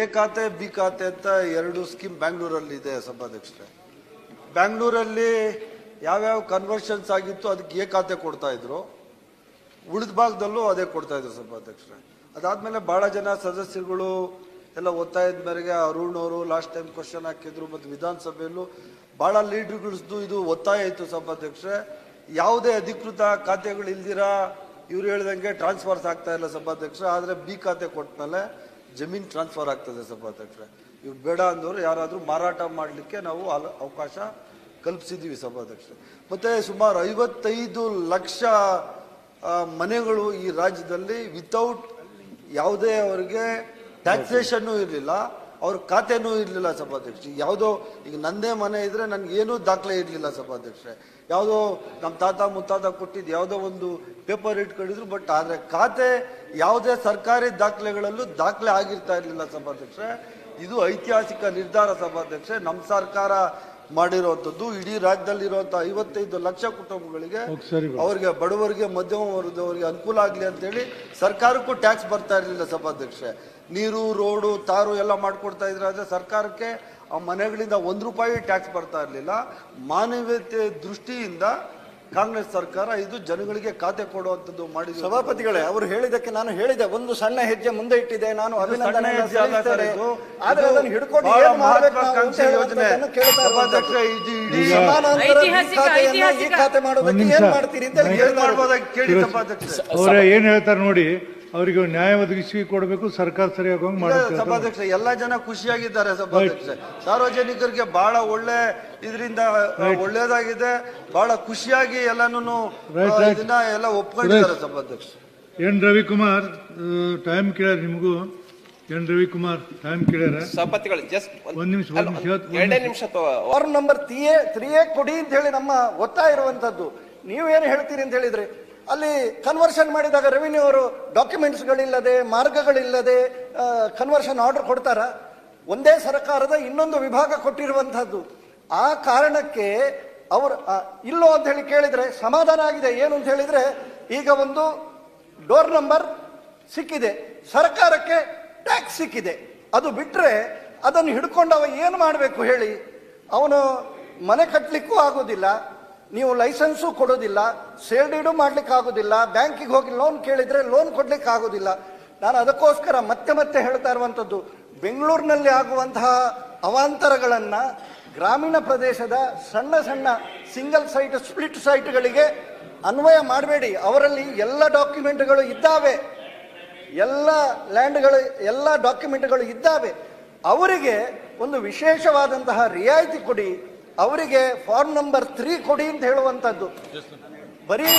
A ಖಾತೆ, B ಖಾತೆ ಅಂತ ಎರಡು ಸ್ಕೀಮ್ ಬ್ಯಾಂಗ್ಳೂರಲ್ಲಿ ಇದೆ ಸಭಾಧ್ಯಕ್ಷರೇ. ಬ್ಯಾಂಗ್ಳೂರಲ್ಲಿ ಯಾವ್ಯಾವ ಕನ್ವರ್ಷನ್ಸ್ ಆಗಿತ್ತು ಅದಕ್ಕೆ ಎ ಖಾತೆ ಕೊಡ್ತಾ ಇದ್ರು. ಉಳಿದ ಭಾಗದಲ್ಲೂ ಅದೇ ಕೊಡ್ತಾ ಇದ್ರು ಸಭಾಧ್ಯಕ್ಷರೇ. ಅದಾದ್ಮೇಲೆ ಬಹಳ ಜನ ಸದಸ್ಯರುಗಳು ಎಲ್ಲ ಒತ್ತಾಯದ ಮೇರೆಗೆ ಅರುಣ್ ಅವರು ಲಾಸ್ಟ್ ಟೈಮ್ ಕ್ವಶನ್ ಹಾಕಿದ್ರು ಮತ್ತು ವಿಧಾನಸಭೆಯಲ್ಲೂ ಬಹಳ ಲೀಡರ್ಗಳದ್ದು ಇದು ಒತ್ತಾಯ ಇತ್ತು ಸಭಾಧ್ಯಕ್ಷರೇ. ಯಾವುದೇ ಅಧಿಕೃತ ಖಾತೆಗಳು ಇಲ್ದಿರಾ ಇವ್ರು ಹೇಳ್ದಂಗೆ ಟ್ರಾನ್ಸ್ಫರ್ಸ್ ಆಗ್ತಾ ಇಲ್ಲ ಸಭಾಧ್ಯಕ್ಷ ಆದ್ರೆ ಬಿ ಖಾತೆ ಕೊಟ್ಮೇಲೆ ಜಮೀನ್ ಟ್ರಾನ್ಸ್ಫರ್ ಆಗ್ತದೆ ಸಭಾಧ್ಯಕ್ಷರೇ ಇವು ಬೇಡ ಅಂದವರು ಯಾರಾದರೂ ಮಾರಾಟ ಮಾಡಲಿಕ್ಕೆ ನಾವು ಅವಕಾಶ ಕಲ್ಪಿಸಿದ್ದೀವಿ ಸಭಾಧ್ಯಕ್ಷರೇ ಮತ್ತು ಸುಮಾರು ಐವತ್ತೈದು ಲಕ್ಷ ಮನೆಗಳು ಈ ರಾಜ್ಯದಲ್ಲಿ ವಿತೌಟ್ ಯಾವುದೇ ಅವರಿಗೆ ಟ್ಯಾಕ್ಸೇಷನ್ನು ಇರಲಿಲ್ಲ. ಅವ್ರ ಖಾತೆನೂ ಇರಲಿಲ್ಲ ಸಭಾಧ್ಯಕ್ಷ ಯಾವುದೋ ಈಗ ನಂದೇ ಮನೆ ಇದ್ರೆ ನನಗೇನೂ ದಾಖಲೆ ಇರಲಿಲ್ಲ ಸಭಾಧ್ಯಕ್ಷರೇ. ಯಾವುದೋ ನಮ್ಮ ತಾತ ಮುತ್ತಾತ ಕೊಟ್ಟಿದ್ದು ಯಾವುದೋ ಒಂದು ಪೇಪರ್ ಇಟ್ಕೊಂಡಿದ್ರು, ಬಟ್ ಆದರೆ ಖಾತೆ ಯಾವುದೇ ಸರ್ಕಾರಿ ದಾಖಲೆಗಳಲ್ಲೂ ದಾಖಲೆ ಆಗಿರ್ತಾ ಇರಲಿಲ್ಲ ಸಭಾಧ್ಯಕ್ಷರೇ. ಇದು ಐತಿಹಾಸಿಕ ನಿರ್ಧಾರ ಸಭಾಧ್ಯಕ್ಷರೇ. ನಮ್ಮ ಸರ್ಕಾರ ಮಾಡಿರುವಂಥದ್ದು ಇಡೀ ರಾಜ್ಯದಲ್ಲಿರುವಂಥ ಐವತ್ತೈದು ಲಕ್ಷ ಕುಟುಂಬಗಳಿಗೆ ಅವರಿಗೆ ಬಡವರಿಗೆ ಮಧ್ಯಮ ವರ್ಗದವರಿಗೆ ಅನುಕೂಲ ಆಗಲಿ ಅಂತೇಳಿ ಸರ್ಕಾರಕ್ಕೂ ಟ್ಯಾಕ್ಸ್ ಬರ್ತಾ ಇರಲಿಲ್ಲ ಸಭಾಧ್ಯಕ್ಷೆ ನೀರು ರೋಡು ತಾರು ಎಲ್ಲ ಮಾಡ್ಕೊಡ್ತಾ ಇದ್ರೆ ಆದ್ರೆ ಸರ್ಕಾರಕ್ಕೆ ಆ ಮನೆಗಳಿಂದ ಒಂದು ರೂಪಾಯಿ ಟ್ಯಾಕ್ಸ್ ಬರ್ತಾ ಇರಲಿಲ್ಲ. ಮಾನವೀಯತೆ ದೃಷ್ಟಿಯಿಂದ ಕಾಂಗ್ರೆಸ್ ಸರ್ಕಾರ ಇದು ಜನಗಳಿಗೆ ಖಾತೆ ಕೊಡುವಂಥದ್ದು ಮಾಡಿ ಸಭಾಪತಿಗಳೇ ಅವರು ಹೇಳಿದಕ್ಕೆ ನಾನು ಹೇಳಿದೆ ಒಂದು ಸಣ್ಣ ಹೆಜ್ಜೆ ಮುಂದೆ ಇಟ್ಟಿದೆ ನಾನು ಅಭಿನಂದನೆ. ಆದ್ರೆ ಅದನ್ನು ಹಿಡ್ಕೊಂಡು ಬಹಳ ಏನ್ ಮಾಡ್ಬೇಕು ನಾವು ಅಂತ ಮಹತ್ವಾಕಾಂಕ್ಷಿ ಯೋಜನೆ ಹೇಳುವಂಥದ್ದನ್ನು ಕೇಳ್ತಾ ಸಭಾಧ್ಯಕ್ಷ ಇರುವಂಥದ್ದು. ಇದು ಇಡೀ ಈಗ- ಸಮಾನಾಂತರ ಈ ಐತಿಹಾಸಿಕ, ಖಾತೆಯನ್ನ ಈ ಐತಿಹಾಸಿಕ. ಖಾತೆ ಮಾಡೋದಕ್ಕೆ ಒಂದ್ ಏನ್ ನಿಮಿಷ. ಮಾಡ್ತೀರಿ ಅಂತ. ಮಾಡ್ಬೋದಾಗಿ ಕೇಳಿ ಸಭಾಧ್ಯಕ್ಷ ಅವರ ಏನ್ ಹೇಳ್ತಾರೆ ನೋಡಿ ಅವರಿಗೆ ನ್ಯಾಯ ಒದಗಿಸಿ ಕೊಡಬೇಕು ಸರ್ಕಾರ ಸರಿಯಾಗಿ ಇಲ್ಲ, ಸಭಾಧ್ಯಕ್ಷ ಸಭಾಧ್ಯಕ್ಷ ಎಲ್ಲಾ ಜನ ಖುಷಿಯಾಗಿದ್ದಾರೆ ಸಭಾಧ್ಯಕ್ಷ. ಸಾರ್ವಜನಿಕರಿಗೆ ಬಹಳ ಒಳ್ಳೆ ಇದರಿಂದ ಒಳ್ಳೇದಾಗಿದೆ ಬಹಳ ಖುಷಿಯಾಗಿ ಎಲ್ಲಾನು ಎಲ್ಲ ಒಪ್ಕೊಂಡಿದ್ದಾರೆ ಸಭಾಧ್ಯಕ್ಷ. ಎನ್. ರವಿಕುಮಾರ್ ಟೈಮ್ ಕೇಳ್ಯಾರ ನಿಮಗೂ? ಎನ್. ರವಿಕುಮಾರ್ ಟೈಮ್ ಕೇಳ್ಯಾರ? ಸಭಾಪತಿಗಳು ಜಸ್ಟ್ ಒಂದ್ ನಿಮಿಷ, ಒಂದ್ ನಿಮಿಷ, ಎರಡೇ ನಿಮಿಷ. ಅವ್ರ number three A three A ಕೊಡಿ ಅಂತ ಹೇಳಿ ನಮ್ಮ ಒತ್ತಾಯ ಇರುವಂತದ್ದು. ನೀವೇನು ಹೇಳ್ತೀರಿ ಅಂತ ಹೇಳಿದ್ರೆ ಅಲ್ಲಿ ಕನ್ವರ್ಷನ್ ಮಾಡಿದಾಗ ರೆವಿನ್ಯೂ ಅವರು ಡಾಕ್ಯುಮೆಂಟ್ಸ್ಗಳಿಲ್ಲದೆ ಮಾರ್ಗಗಳಿಲ್ಲದೆ ಕನ್ವರ್ಷನ್ ಆರ್ಡರ್ ಕೊಡ್ತಾರ. ಒಂದೇ ಸರ್ಕಾರದ ಇನ್ನೊಂದು ವಿಭಾಗ ಕೊಟ್ಟಿರುವಂಥದ್ದು. ಆ ಕಾರಣಕ್ಕೆ ಅವರು ಇಲ್ಲೋ ಅಂತ ಹೇಳಿ ಕೇಳಿದರೆ ಸಮಾಧಾನ ಆಗಿದೆ. ಏನು ಅಂತ ಹೇಳಿದ್ರೆ ಈಗ ಒಂದು ಡೋರ್ ನಂಬರ್ ಸಿಕ್ಕಿದೆ. ಸರ್ಕಾರಕ್ಕೆ ಟ್ಯಾಕ್ಸ್ ಸಿಕ್ಕಿದೆ. ಅದು ಬಿಟ್ಟರೆ ಅದನ್ನು ಹಿಡ್ಕೊಂಡು ಅವ ಏನು ಮಾಡಬೇಕು ಹೇಳಿ? ಅವನು ಮನೆ ಕಟ್ಟಲಿಕ್ಕೂ ಆಗೋದಿಲ್ಲ. ನೀವು ಲೈಸೆನ್ಸು ಕೊಡೋದಿಲ್ಲ ಸೇಲ್ ಮಾಡ್ಲಿಕ್ಕೆ ಆಗೋದಿಲ್ಲ ಬ್ಯಾಂಕಿಗೆ ಹೋಗಿ ಲೋನ್ ಕೇಳಿದ್ರೆ ಲೋನ್ ಕೊಡ್ಲಿಕ್ಕೆ ಆಗೋದಿಲ್ಲ ನಾನು ಅದಕ್ಕೋಸ್ಕರ ಮತ್ತೆ ಮತ್ತೆ ಹೇಳ್ತಾ ಇರುವಂಥದ್ದು, ಬೆಂಗಳೂರಿನಲ್ಲಿ ಆಗುವಂತಹ ಅವಾಂತರಗಳನ್ನ ಗ್ರಾಮೀಣ ಪ್ರದೇಶದ ಸಣ್ಣ ಸಣ್ಣ ಸಿಂಗಲ್ ಸೈಟ್, ಸ್ಪ್ಲಿಟ್ ಸೈಟ್ಗಳಿಗೆ ಅನ್ವಯ ಮಾಡಬೇಡಿ. ಅವರಲ್ಲಿ ಎಲ್ಲ ಡಾಕ್ಯುಮೆಂಟ್ಗಳು ಇದ್ದಾವೆ. ಎಲ್ಲ ಲ್ಯಾಂಡ್ಗಳು, ಎಲ್ಲ ಡಾಕ್ಯುಮೆಂಟ್ಗಳು ಇದ್ದಾವೆ. ಅವರಿಗೆ ಒಂದು ವಿಶೇಷವಾದಂತಹ ರಿಯಾಯಿತಿ ಕೊಡಿ. ಅವರಿಗೆ ಫಾರ್ಮ್ ನಂಬರ್ ತ್ರೀ ಕೊಡಿ ಅಂತ ಹೇಳುವಂಥದ್ದು ಬರೀ